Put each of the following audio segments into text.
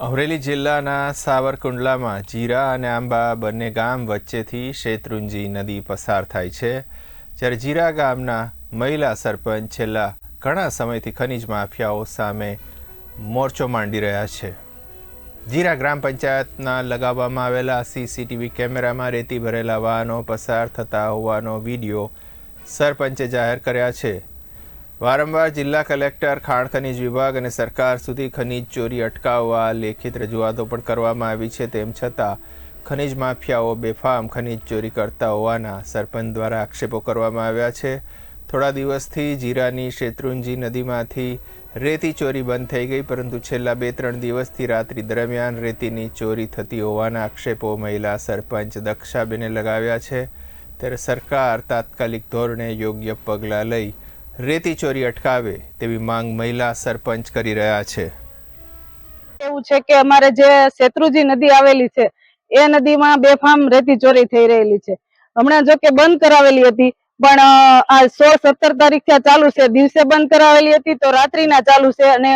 અમરેલી જિલ્લાના સાવરકુંડલામાં જીરા અને આંબા બંને ગામ વચ્ચેથી શેત્રુંજી નદી પસાર થાય છે. જ્યારે જીરા ગામના મહિલા સરપંચ છેલ્લા ઘણા સમયથી ખનિજ માફિયાઓ સામે મોરચો માંડી રહ્યા છે. જીરા ગ્રામ પંચાયતના લગાવવામાં આવેલા સીસીટીવી કેમેરામાં રેતી ભરેલા વાહનો પસાર થતા હોવાનો વીડિયો સરપંચે જાહેર કર્યા છે. વારંવાર જિલ્લા કલેક્ટર, ખાણ ખનીજ વિભાગ અને સરકાર સુધી ખનીજ ચોરી અટકાવવા લેખિત રજૂઆતો પણ કરવામાં આવી છે. તેમ છતાં, ખનીજ માફિયાઓ બેફામ ખનીજ ચોરી કરતા હોવાના સરપંચ દ્વારા આક્ષેપો કરવામાં આવ્યા છે. થોડા દિવસથી જીરાની શેત્રુંજી નદીમાંથી રેતી ચોરી બંધ થઈ ગઈ, પરંતુ છેલ્લા બે ત્રણ દિવસથી રાત્રિ દરમિયાન રેતીની ચોરી થતી હોવાના આક્ષેપો મહિલા સરપંચ દક્ષાબેને લગાવ્યા છે. ત્યારે સરકાર તાત્કાલિક ધોરણે યોગ્ય પગલાં લઈ રેતી ચોરી અટકાવે તેવી માંગ મહિલા સરપંચ કરી રહ્યા છે. એવું છે કે અમારે જે શેત્રુજી નદી આવેલી છે, એ નદીમાં બેફામ રેતી ચોરી થઈ રહેલી છે. હમણાં જો કે બંધ કરાવેલી હતી, પણ આ સોળ સત્તર તારીખથી ચાલુ છે. દિવસે બંધ કરાવેલી હતી તો રાત્રિના ચાલુ છે અને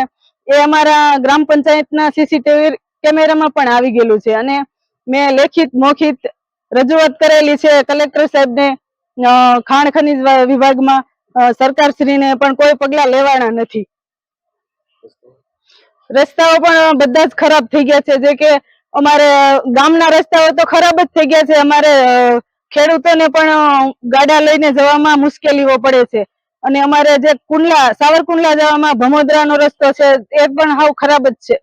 એ અમારા ગ્રામ પંચાયતના સીસીટીવી કેમેરામાં પણ આવી ગયેલું છે. અને મેં લેખિત, મોખિત રજૂઆત કરેલી છે. કલેક્ટર સાહેબને ખાણ ખનીજ વિભાગમાં સરકારશ્રીને પણ કોઈ પગલા લેવાના નથી. રસ્તાઓ પણ બધા જ ખરાબ થઈ ગયા છે. જે કે અમારે ગામના રસ્તાઓ તો ખરાબ જ થઈ ગયા છે. અમારે ખેડૂતોને પણ ગાડા લઈને જવામાં મુશ્કેલીઓ પડે છે. અને અમારે જે કુંડલા, સાવરકુંડલા જવામાં ભમોદરાનો રસ્તો છે, એ પણ હાવ ખરાબ જ છે.